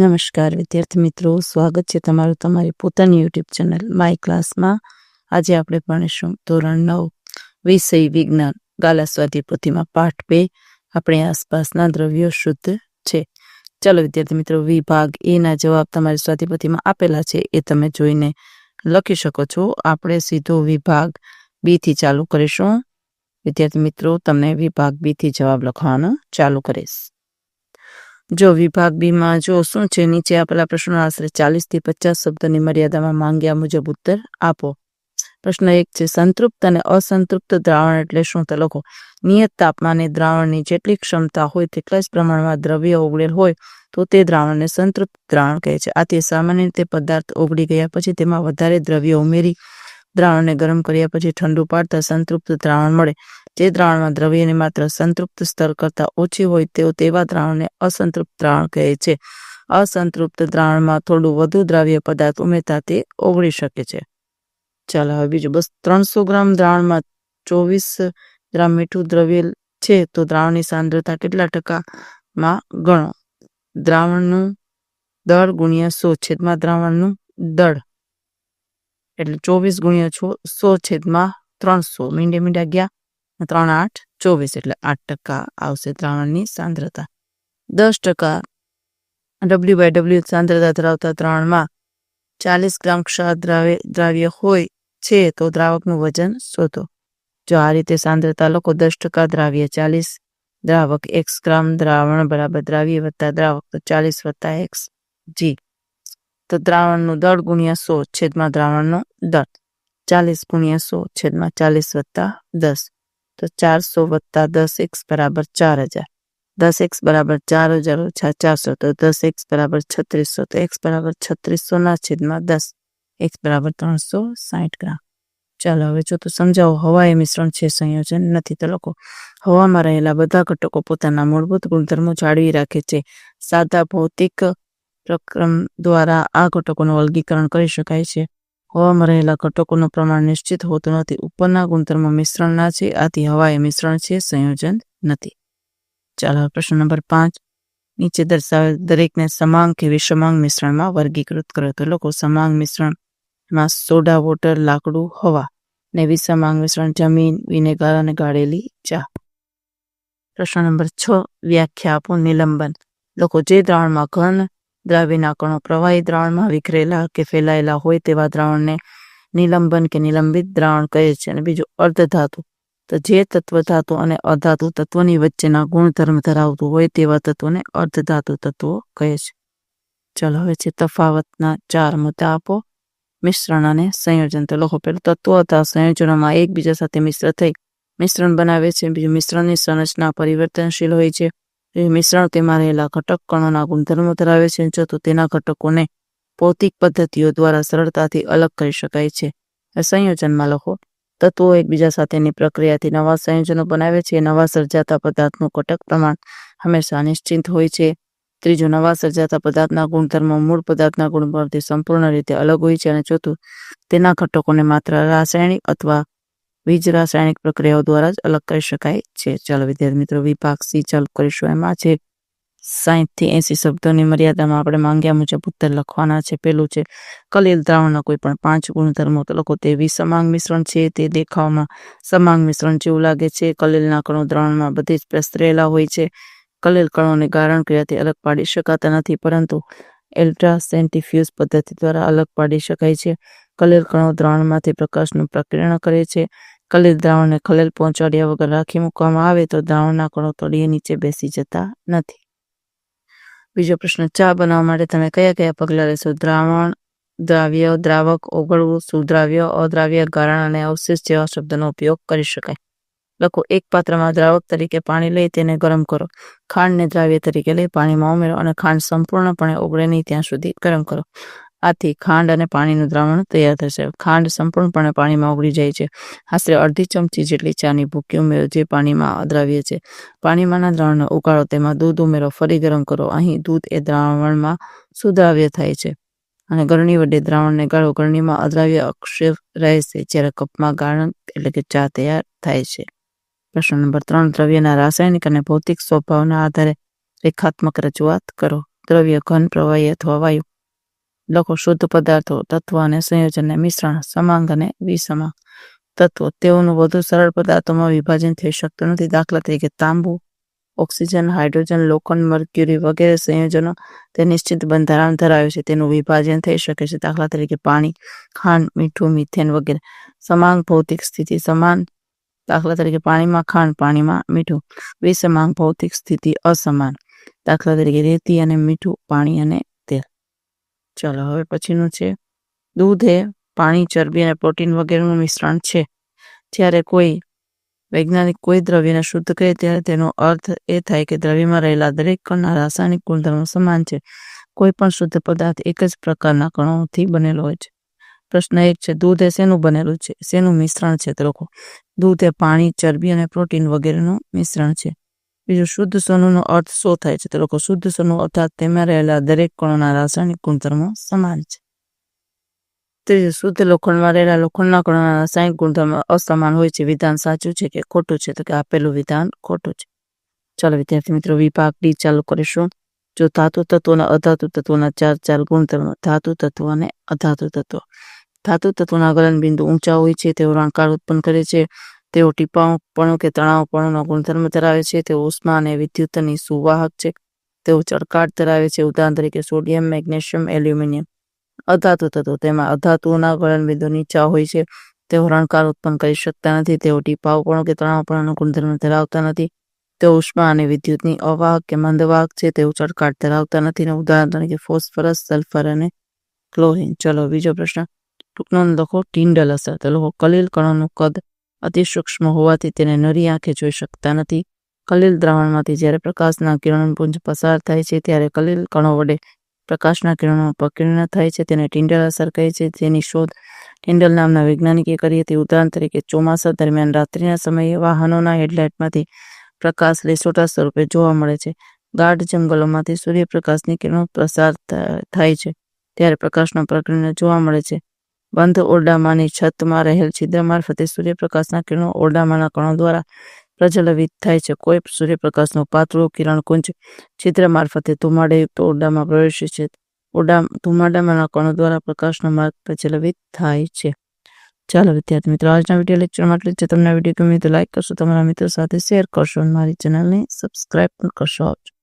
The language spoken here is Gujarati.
નમસ્કાર, વિદ્યાર્થી મિત્રો. સ્વાગત છે તમારું તમારી પોતાની યુટ્યુબ ચેનલ માય ક્લાસમાં આજે આપણે ભણીશું ધોરણ નવ, વિષય વિજ્ઞાન ગાલા સ્વાધ્યાય પાઠ બે. આપણે આસપાસના દ્રવ્યો શુદ્ધ છે. ચાલો વિદ્યાર્થી મિત્રો, વિભાગ એના જવાબ તમારી સ્વાધ્યાય આપેલા છે. એ તમે જોઈને લખી શકો છો. આપણે સીધો વિભાગ બી થી ચાલુ કરીશું. વિદ્યાર્થી મિત્રો, તમને વિભાગ બી થી જવાબ લખવાનો ચાલુ કરીશ. જો વિભાગ બીમાં જો શું છે, નીચે આપેલા પ્રશ્નો આશરે ચાલીસથી પચાસ શબ્દની મર્યાદામાં માંગ્યા મુજબ ઉત્તર આપો. પ્રશ્ન એક છે, સંતૃપ્ત અને અસંતૃપ્ત દ્રાવણ એટલે શું? તે લખો, નિયત તાપમાને દ્રાવણની જેટલી ક્ષમતા હોય તેટલા જ પ્રમાણમાં દ્રવ્ય ઓગળેલ હોય તો તે દ્રાવણને સંતૃપ્ત દ્રાવણ કહે છે. આથી સામાન્ય રીતે પદાર્થ ઓગળી ગયા પછી તેમાં વધારે દ્રવ્ય ઉમેરી દ્રાવણને ગરમ કર્યા પછી ઠંડુ પાડતા સંતૃપ્ત દ્રાવણ મળે. જે દ્રાવણમાં દ્રવ્યની માત્ર સંતૃપ્ત સ્તર કરતાં ઓછી હોય તેઓ તેવા દ્રાવણને અસંતૃપ્ત દ્રાવણ કહે છે. અસંતૃપ્ત દ્રાવણમાં થોડું વધુ દ્રાવ્ય પદાર્થ ઉમેરતા તે ઓગળી શકે છે. ચાલો હવે બીજું, બસ ત્રણસો ગ્રામ દ્રાવણમાં ચોવીસ ગ્રામ મીઠું દ્રવ્ય છે તો દ્રાવણની સાંદ્રતા કેટલા ટકામાં ગણો? દ્રાવણનું દળ ગુણ્યા સો છેદમાં દ્રાવણનું દળ. એટલે ચોવીસ ગુણ્યા છો સો છેદમાં ત્રણસો. મીંડે મીંડા ગયા. ત્રણ આઠ ચોવીસ એટલે આઠ ટકા આવશે દ્રાવણની સાંદ્રતા. દસ ટકા ડબલ્યુ બાય ડબલ્યુ સાંદ્રતા ધરાવતા દ્રાવણમાં ચાલીસ ગ્રામ ક્ષાર દ્રાવ્ય દ્રાવ્ય હોય છે તો દ્રાવકનું વજન શોધો. જો આ રીતે સાંદ્રતા લોકો દસ ટકા દ્રાવ્ય ચાલીસ, દ્રાવક એક્સ ગ્રામ દ્રાવણ બરાબર દ્રાવ્ય વત્તા દ્રાવક તો ચાલીસ વત્તા એક્સ જી. તો દ્રાવણનું દળ ગુણ્યા સો છેદમાં દ્રાવણનો દળ. ચાલીસ ગુણ્યા સો છેદમાં ચાલીસ વત્તા દસ. તો ચારસો વત્તા દસ એક્સ બરાબર ચાર હજાર. દસ એક્સ બરાબર ચાર હજાર ઓછા ચારસો, તો દસ એક્સ બરાબર છત્રીસો, તો એક્સ બરાબર છત્રીસો ના છેદમાં દસ. એક્સ બરાબર ત્રણસો સાઠ ગ્રામ. ચાલો, હવે જો તો સમજાવો, હવા એ મિશ્રણ છે સંયોજન નથી તો લોકો હવામાં રહેલા બધા ઘટકો પોતાના મૂળભૂત ગુણધર્મો જાળવી રાખે છે. સાદા ભૌતિક પ્રક્રમ દ્વારા આ ઘટકોનું વર્ગીકરણ કરી શકાય છે. હવામાં રહેલા ઘટકોનું પ્રમાણ નિશ્ચિત હોતું નથી. ઉપરના ગુણધર્મો મિશ્રણના છે, આથી હવા એ મિશ્રણ છે, સંયોજન નથી. ચાલો પ્રશ્ન નંબર પાંચ. નીચે દર્શાવેલ દરેકને સમાંગ કે વિષમાંગ મિશ્રણમાં વર્ગીકૃત કરો. તો લોકો સમાંગ મિશ્રણમાં સોડા, વોટર, લાકડું, હવા ને વિષમાંગ મિશ્રણ, જમીન, વિનેગર અને ગાળેલી ચા. પ્રશ્ન નંબર છ. વ્યાખ્યા આપો નિલંબન. લોકો જે દ્રાવણમાં ઘન દ્રાવ્યના કણો પ્રવાહી દ્રાવણમાં વિખરેલા કે ફેલાયેલા હોય તેવા દ્રાવણને નિલંબન કે નિલંબિત દ્રાવણ કહે છે. અને બીજું અર્ધધાતુ. તો જે તત્વ ધાતુ અને અધાતુ તત્વની વચ્ચેના ગુણધર્મ ધરાવતું હોય તેવા તત્વોને અર્ધધાતુ તત્વો કહે છે. ચલો હવે છે તફાવતના ચાર મુદ્દા આપો. મિશ્રણ અને સંયોજન. તો લખો પેલું તત્વો અથવા સંયોજનોમાં એકબીજા સાથે મિશ્ર થઈ. મિશ્રણ બનાવે છે. બીજું મિશ્રણની સંરચના પરિવર્તનશીલ હોય છે. મિશ્રણ તેમાં રહેલા ઘટક કણોના ગુણધર્મો ધરાવે છે ચોથું તેના ઘટકોને ભૌતિક પદ્ધતિઓ દ્વારા સરળતાથી અલગ કરી શકાય છે. સંયોજનમાં લખો, તત્વો એકબીજા સાથેની પ્રક્રિયાથી નવા સંયોજનો બનાવે છે. નવા સર્જાતા પદાર્થનું ઘટક પ્રમાણ હંમેશા નિશ્ચિત હોય છે. ત્રીજું, નવા સર્જાતા પદાર્થના ગુણધર્મો મૂળ પદાર્થના ગુણધર્મથી સંપૂર્ણ રીતે અલગ હોય છે અને ચોથું, તેના ઘટકોને માત્ર રાસાયણિક અથવા વીજ રાસાયણિક પ્રક્રિયાઓ દ્વારા જ અલગ કરી શકાય છે. ચાલો વિદ્યાર્થી મિત્રો, વિભાગ સી ચાલુ કરીશું. એમાં છે સાહીઠથી એસી શબ્દોની મર્યાદામાં આપણે માંગ્યા મુજબ ઉત્તર લખવાના છે. પેલું છે, કલીલ દ્રાવણના કોઈ પણ પાંચ ગુણધર્મો લખો તે વિસમાંગ મિશ્રણ છે, તે દેખાવમાં સમાંગ મિશ્રણ જેવું લાગે છે. કલીલના કણો દ્રાવણમાં બધે જ પ્રસરેલા હોય છે. કલીલ કણોને ગારણ ક્રિયાથી અલગ પાડી શકાતા નથી, પરંતુ એલ્ટ્રાસેન્ટિફ્યુઝ પદ્ધતિ દ્વારા અલગ પાડી શકાય છે. કલીલ કણો દ્રાવણમાંથી પ્રકાશનું પ્રકિરણ કરે છે. કલીલ દ્રાવણને ખલેલ પહોંચાડ્યા વગર રાખી મૂકવામાં આવે તો દ્રાવણના કણો તળિયે નીચે બેસી જતા નથી. બીજો પ્રશ્ન, ચા બનાવવા માટે તમે કયા કયા પગલાં લેશો? દ્રાવણ, દ્રાવ્ય, દ્રાવક, ઓગળવું, સુદ્રાવ્ય, અદ્રાવ્ય, ગારણ અને અવશેષ જેવા શબ્દનો ઉપયોગ કરી શકાય. લખો, એક પાત્રમાં દ્રાવક તરીકે પાણી લઈ તેને ગરમ કરો. ખાંડને દ્રાવ્ય તરીકે લઈ પાણીમાં ઉમેરો અને ખાંડ સંપૂર્ણપણે ઓગળે નહીં ત્યાં સુધી ગરમ કરો. આથી ખાંડ અને પાણીનું દ્રાવણ તૈયાર થશે. ખાંડ સંપૂર્ણપણે પાણીમાં ઓગળી જાય છે. આશરે અડધી ચમચી જેટલી ચાની ભૂકી ઉમેરો જે પાણીમાં અદ્રાવ્ય છે. પાણીમાંના દ્રાવણને ઉકાળો તેમાં દૂધ ઉમેરો. ફરી ગરમ કરો. અહીં દૂધ એ દ્રાવણમાં સુદ્રાવ્ય થાય છે. અને ગરણી વડે દ્રાવણને ગાળો. ગરણીમાં અદ્રાવ્ય અક્ષેપ રહેશે જ્યારે કપમાં ગાળણ એટલે કે ચા તૈયાર થાય છે. પ્રશ્ન નંબર ત્રણ. દ્રવ્યના રાસાયણિક અને ભૌતિક સ્વભાવના આધારે રેખાત્મક રજૂઆત કરો. દ્રવ્ય ઘન, પ્રવાહી અથવા વાયુ. લખો શુદ્ધ પદાર્થો, તત્વ અને સંયોજનને મિશ્રણ, સમાંગ અને વિસમાંગ તત્વો. તેઓનું વધુ સરળ પદાર્થોમાં વિભાજન થઈ શકતું નથી. દાખલા તરીકે તાંબુ, ઓક્સિજન, હાઇડ્રોજન, લોખંડ, મર્ક્યુરી વગેરે સંયોજનો તે નિશ્ચિત બંધારણ ધરાવે છે. તેનું વિભાજન થઈ શકે છે. દાખલા તરીકે પાણી, ખાંડ, મીઠું, મિથેન વગેરે. સમાન ભૌતિક સ્થિતિ સમાન. દાખલા તરીકે પાણીમાં ખાંડ, પાણીમાં મીઠું. વિસમાન ભૌતિક સ્થિતિ અસમાન. દાખલા તરીકે રેતી અને મીઠું, પાણી અને ચાલો, હવે પછીનું છે. દૂધ એ પાણી, ચરબી અને પ્રોટીન વગેરેનું મિશ્રણ છે. જ્યારે કોઈ વૈજ્ઞાનિક કોઈ દ્રવ્યને શુદ્ધ કહે ત્યારે તેનો અર્થ એ થાય કે દ્રવ્યમાં રહેલા દરેક કણના રાસાયણિક ગુણધર્મો સમાન છે. કોઈ પણ શુદ્ધ પદાર્થ એક જ પ્રકારના કણોથી બનેલો હોય છે. પ્રશ્ન એક છે, દૂધ એ શેનું બનેલું છે? શેનું મિશ્રણ છે? તો લોકો દૂધ એ પાણી, ચરબી અને પ્રોટીન વગેરેનું મિશ્રણ છે. બીજું શુદ્ધ સોનુનો અર્થ શું થાય છે? તો લોકો શુદ્ધ સોનું અર્થાત તેમાં રહેલા દરેક કણોના રાસાયણિક ગુણધર્મો સમાન છે. ત્રીજું, શુદ્ધ લોખંડમાં રહેલા લોખંડના કણોના રાસાયણિક ગુણધર્મો અસમાન હોય છે. વિધાન સાચું છે કે ખોટું છે? તો કે આપેલું વિધાન ખોટું છે. ચાલો વિદ્યાર્થી મિત્રો, વિભાગ ડી ચાલુ કરીશું. જો ધાતુ તત્વોના અધાતુ તત્વોના ચાર ચાર ગુણધર્મો, ધાતુ તત્વ અને અધાતુ તત્વ. ધાતુ તત્વોના ગલન બિંદુ ઊંચા હોય છે, તેઓ રણકાર ઉત્પન્ન કરે છે. તેઓ ટીપાઉપણું કે તણાવપણુંનો ગુણધર્મ ધરાવે છે, તેઓ ઉષ્મા અને વિદ્યુતની સુવાહક છે, તેઓ ચળકાટ ધરાવે છે, ઉદાહરણ તરીકે સોડિયમ, મેગ્નેશિયમ, એલ્યુમિનિયમ. અધાતુ તત્વો, તેમાં અધાતુઓના ગળનબિંદુ નીચા હોય છે, તેઓ રણકાર ઉત્પન્ન કરી શકતા નથી, તેઓ ટીપાઉપણું કે તણાવપણુંનો ગુણધર્મ ધરાવતા નથી, તેઓ ઉષ્મા અને વિદ્યુતની અવાહક કે મંદવાહક છે, તેઓ ચળકાટ ધરાવતા નથી અને ઉદાહરણ તરીકે ફોસ્ફરસ, સલ્ફર અને ક્લોરિન. ચલો, બીજો પ્રશ્ન. ટૂંકનો લખો, ટિંડલ અસર. તો લખો, કલીલ કણોનું કદ અતિ સૂક્ષ્મ હોવાથી તેને નરી આંખે જોઈ શકતા નથી. કલીલ દ્રાવણમાંથી જ્યારે પ્રકાશના કિરણપુંજ પસાર થાય છે, ત્યારે કલીલ કણો વડે પ્રકાશના કિરણો પ્રકીર્ણ થાય છે. તેને ટિંડલ અસર કહે છે. જેની શોધ ટિંડલ નામના વૈજ્ઞાનિકે કરી હતી. ઉદાહરણ તરીકે, ચોમાસા દરમિયાન રાત્રિના સમયે વાહનોના હેડલાઇટમાંથી પ્રકાશ લેસોટા સ્વરૂપે જોવા મળે છે. ગાઢ જંગલોમાંથી સૂર્યપ્રકાશની કિરણો પ્રસાર થાય છે, ત્યારે પ્રકાશનો પ્રકીર્ણ જોવા મળે છે. બંધ ઓરડામાંની છતમાં રહેલ છિદ્ર મારફતે સૂર્યપ્રકાશના કિરણો ઓરડામાંના કણો દ્વારા પ્રજ્વલિત થાય છે. કોઈ સૂર્યપ્રકાશનું પાતળું કિરણકુંજ છિદ્ર મારફતે ધુમાડેયુક્ત ઓરડામાં પ્રવેશે છે. ઓરડા, ધુમાડામાંના કણો દ્વારા પ્રકાશનો માર્ગ પ્રજ્વલિત થાય છે. ચાલો, વિદ્યાર્થી મિત્રો, આજના વીડિયો લેક્ચર માટે છે તમને વીડિયો ગમે તો લાઈક કરશો, તમારા મિત્રો સાથે શેર કરશો અને મારી ચેનલને સબસ્ક્રાઈબ પણ કરશો. આવજો